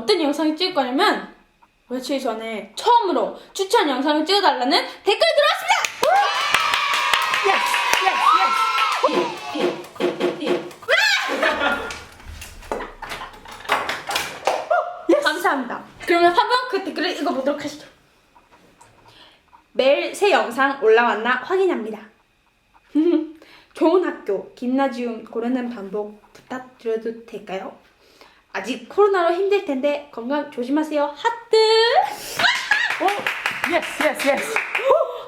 어떤 영상을 찍을 거냐면 며칠 전에 처음으로 추천 영상을 찍어달라는 댓글 들어왔습니다. 감사합니다. 그러면 한번 그 댓글을 읽어보도록 하시죠. 매일 새 영상 올라왔나 확인합니다. 좋은 학교, 김나지움 고르는 반복 부탁드려도 될까요? 아직 코로나로 힘들 텐데 건강 조심하세요. 하트! 예스 예스 예스.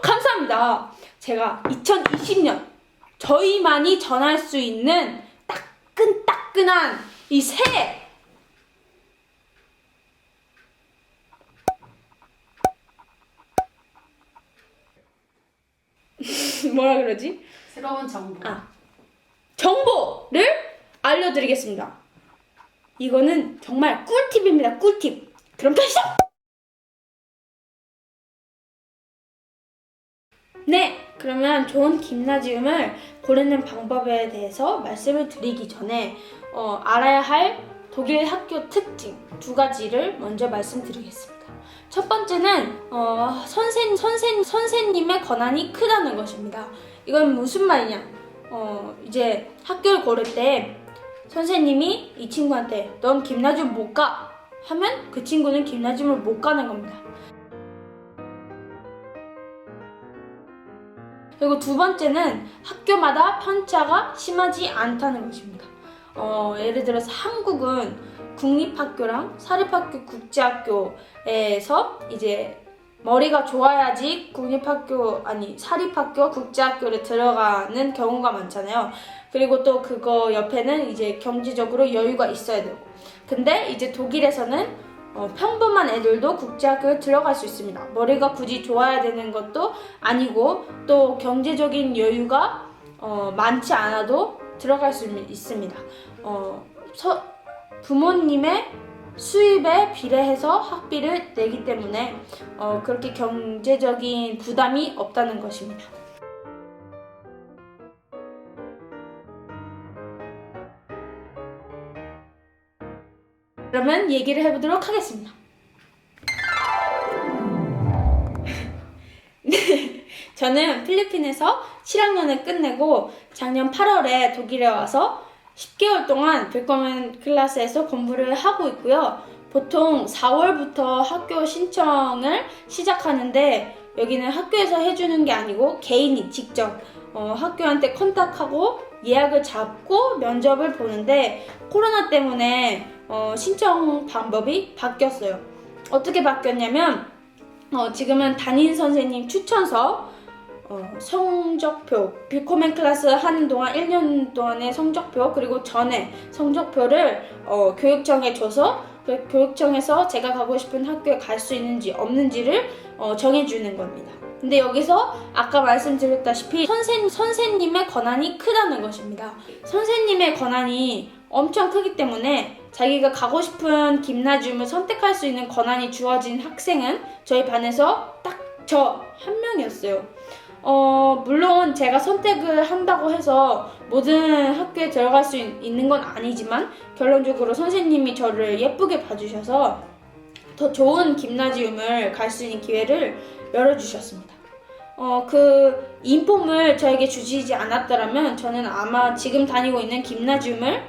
감사합니다. 제가 2020년 저희만이 전할 수 있는 따끈따끈한 이새 뭐라 그러지? 새로운 정보. 아, 정보를 알려드리겠습니다. 이거는 정말 꿀팁입니다. 꿀팁. 그럼 가시죠. 네, 그러면 좋은 김나지움을 고르는 방법에 대해서 말씀을 드리기 전에 어, 알아야 할 독일 학교 특징 두 가지를 먼저 말씀드리겠습니다. 첫 번째는 어, 선생 선생 선생님의 권한이 크다는 것입니다. 이건 무슨 말이냐? 어, 이제 학교를 고를 때 선생님이 이 친구한테 넌 김나지움 못 가. 하면 그 친구는 김나지움을 못 가는 겁니다. 그리고 두 번째는 학교마다 편차가 심하지 않다는 것입니다. 어, 예를 들어서 한국은 국립학교랑 사립학교, 국제학교에서 이제 머리가 좋아야지 국립학교 아니 사립학교, 국제학교를 들어가는 경우가 많잖아요. 그리고 또 그거 옆에는 이제 경제적으로 여유가 있어야 되고. 근데 이제 독일에서는 어, 평범한 애들도 국제학교에 들어갈 수 있습니다. 머리가 굳이 좋아야 되는 것도 아니고 또 경제적인 여유가 어, 많지 않아도 들어갈 수 있습니다. 어, 서- 부모님의 수입에 비례해서 학비를 내기 때문에 어, 그렇게 경제적인 부담이 없다는 것입니다. 그러면 얘기를 해보도록 하겠습니다. 네, 저는 필리핀에서 7학년을 끝내고 작년 8월에 독일에 와서 10개월 동안 빌거맨 클래스에서 공부를 하고 있고요. 보통 4월부터 학교 신청을 시작하는데 여기는 학교에서 해주는 게 아니고 개인이 직접 어, 학교한테 컨택하고 예약을 잡고 면접을 보는데 코로나 때문에 어, 신청 방법이 바뀌었어요. 어떻게 바뀌었냐면 어, 지금은 담임 선생님 추천서 어, 성적표, 비코멘 클래스 하는 동안 1년 동안의 성적표 그리고 전에 성적표를 어, 교육청에 줘서 그 교육청에서 제가 가고 싶은 학교에 갈 수 있는지 없는지를 어, 정해주는 겁니다. 근데 여기서 아까 말씀드렸다시피 선생, 선생님의 권한이 크다는 것입니다. 선생님의 권한이 엄청 크기 때문에 자기가 가고 싶은 김나지움을 선택할 수 있는 권한이 주어진 학생은 저희 반에서 딱 저 한 명이었어요. 어, 물론 제가 선택을 한다고 해서 모든 학교에 들어갈 수 있- 있는 건 아니지만 결론적으로 선생님이 저를 예쁘게 봐주셔서 더 좋은 김나지움을 갈 수 있는 기회를 열어주셨습니다. 어, 그 인폼을 저에게 주시지 않았더라면 저는 아마 지금 다니고 있는 김나지움을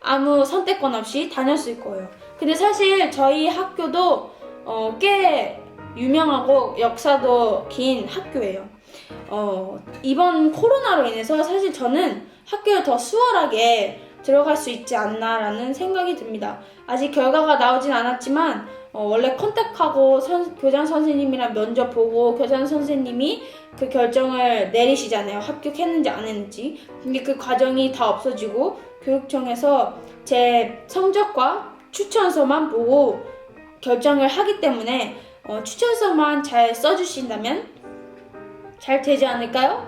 아무 선택권 없이 다녔을 거예요. 근데 사실 저희 학교도 어, 꽤 유명하고 역사도 긴 학교예요. 어, 이번 코로나로 인해서 사실 저는 학교에 더 수월하게 들어갈 수 있지 않나라는 생각이 듭니다. 아직 결과가 나오진 않았지만 어, 원래 컨택하고 선- 교장 선생님이랑 면접 보고 교장 선생님이 그 결정을 내리시잖아요. 합격했는지 안 했는지. 근데 그 과정이 다 없어지고 교육청에서 제 성적과 추천서만 보고 결정을 하기 때문에 어, 추천서만 잘 써주신다면 잘 되지 않을까요?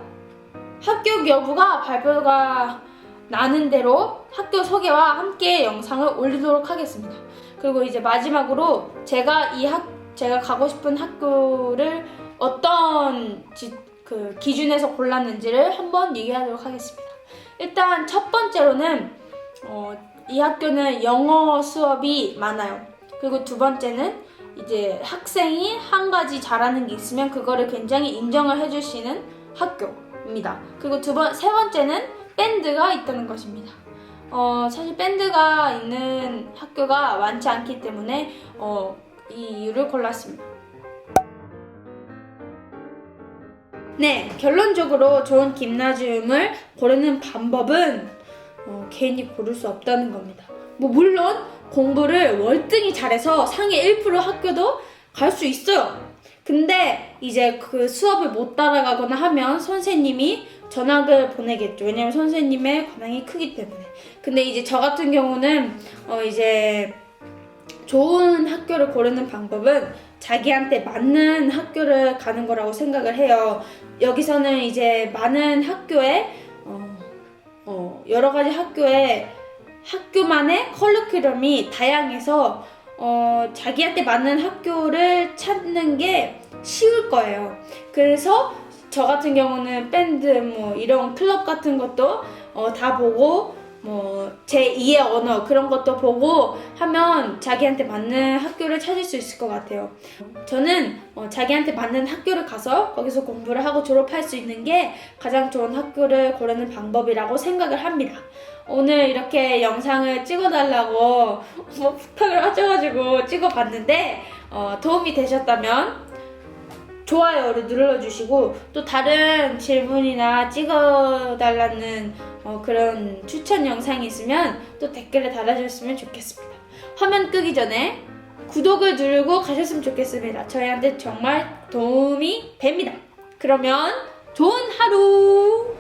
합격 여부가 발표가 나는 대로 학교 소개와 함께 영상을 올리도록 하겠습니다. 그리고 이제 마지막으로 제가 이 학, 제가 가고 싶은 학교를 어떤 지- 그 기준에서 골랐는지를 한번 얘기하도록 하겠습니다. 일단 첫 번째로는 어, 이 학교는 영어 수업이 많아요. 그리고 두 번째는 이제 학생이 한 가지 잘하는 게 있으면 그거를 굉장히 인정을 해주시는 학교입니다. 그리고 두 번, 세 번째는 밴드가 있다는 것입니다. 어, 사실 밴드가 있는 학교가 많지 않기 때문에 어, 이 이유를 골랐습니다. 네, 결론적으로 좋은 김나지움을 고르는 방법은 어, 개인이 고를 수 없다는 겁니다. 뭐 물론 공부를 월등히 잘해서 상위 1% 학교도 갈 수 있어요. 근데 이제 그 수업을 못 따라가거나 하면 선생님이 전학을 보내겠죠. 왜냐면 선생님의 권한이 크기 때문에. 근데 이제 저 같은 경우는 어 이제 좋은 학교를 고르는 방법은 자기한테 맞는 학교를 가는 거라고 생각을 해요. 여기서는 이제 많은 학교에 어, 어, 여러 가지 학교에 학교만의 컬리큘럼이 다양해서 어, 자기한테 맞는 학교를 찾는 게 쉬울 거예요. 그래서 저 같은 경우는 밴드 뭐 이런 클럽 같은 것도 어, 다 보고 뭐 제 2의 언어 그런 것도 보고 하면 자기한테 맞는 학교를 찾을 수 있을 것 같아요. 저는 어, 자기한테 맞는 학교를 가서 거기서 공부를 하고 졸업할 수 있는 게 가장 좋은 학교를 고르는 방법이라고 생각을 합니다. 오늘 이렇게 영상을 찍어달라고 뭐 부탁을 하셔가지고 찍어봤는데 어, 도움이 되셨다면 좋아요를 눌러주시고 또 다른 질문이나 찍어달라는 어, 그런 추천 영상이 있으면 또 댓글에 달아주셨으면 좋겠습니다. 화면 끄기 전에 구독을 누르고 가셨으면 좋겠습니다. 저희한테 정말 도움이 됩니다. 그러면 좋은 하루!